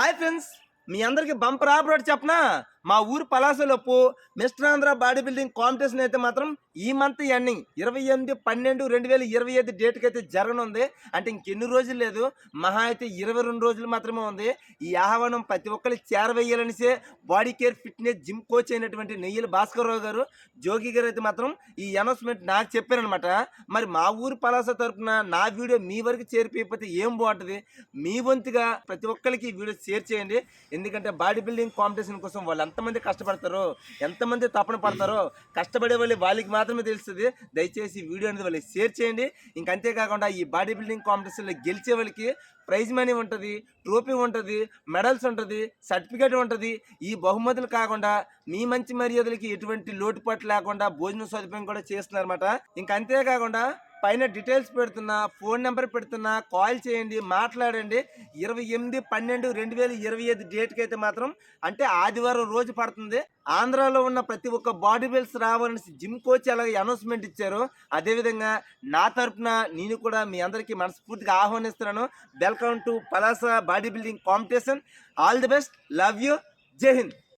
Hi friends మీ అందరికి bumper operate చెప్పనా మా ఊరు పలాసలోపు mister Andhra body building competition అయితే మాత్రం ఈ మంత్ ఎండింగ్ ఇరవై ఎనిమిది పన్నెండు రెండు వేల ఇరవై ఐదు డేట్కి అయితే జరగనుంది. అంటే ఇంకెన్ని రోజులు లేదు. మహా అయితే ఇరవై రెండు రోజులు మాత్రమే ఉంది. ఈ ఆహ్వానం ప్రతి ఒక్కరికి చేరవేయాలనిసే body care fitness gym coach అయినటువంటి నెయ్యిల భాస్కర్ రావు గారు జోగి గారు అయితే మాత్రం ఈ అనౌన్స్మెంట్ నాకు చెప్పారనమాట మరి మా ఊరు పలాస తరపున నా వీడియో మీ వరకు చేరిపోయిపోతే ఏం బాగుంటుంది? మీ వంతుగా ప్రతి ఒక్కరికి ఈ వీడియో షేర్ చేయండి. ఎందుకంటే బాడీ బిల్డింగ్ కాంపిటీషన్ కోసం వాళ్ళు ఎంతమంది కష్టపడతారో ఎంతమంది తపన పడతారో కష్టపడే వాళ్ళు వాళ్ళకి మాత్రమే తెలుస్తుంది. దయచేసి వీడియో అనేది వాళ్ళకి షేర్ చేయండి. ఇంకంతేకాకుండా ఈ బాడీ బిల్డింగ్ కాంపిటీషన్లో గెలిచే వాళ్ళకి ప్రైజ్ మనీ ఉంటుంది ట్రోఫీ ఉంటుంది మెడల్స్ ఉంటుంది సర్టిఫికేట్ ఉంటుంది. ఈ బహుమతులు కాకుండా మీ మంచి మర్యాదలకి ఎటువంటి లోటుపాటు లేకుండా భోజన సదుపాయం కూడా చేస్తున్నారన్నమాట. ఇంకంతేకాకుండా పైన డీటెయిల్స్ పెడుతున్నా ఫోన్ నెంబర్ పెడుతున్నా కాల్ చేయండి మాట్లాడండి. ఇరవై ఎనిమిది పన్నెండు రెండు వేల ఇరవై ఐదు డేట్కి అయితే మాత్రం అంటే ఆదివారం రోజు పడుతుంది. ఆంధ్రాలో ఉన్న ప్రతి ఒక్క బాడీ బిల్స్ రావాలని జిమ్ కోచ్ అలాగే అనౌన్స్మెంట్ ఇచ్చారు. అదేవిధంగా నా తరపున నేను కూడా మీ అందరికీ మనస్ఫూర్తిగా ఆహ్వానిస్తున్నాను. Welcome to Palasa body building competition all the best love you Jai Hind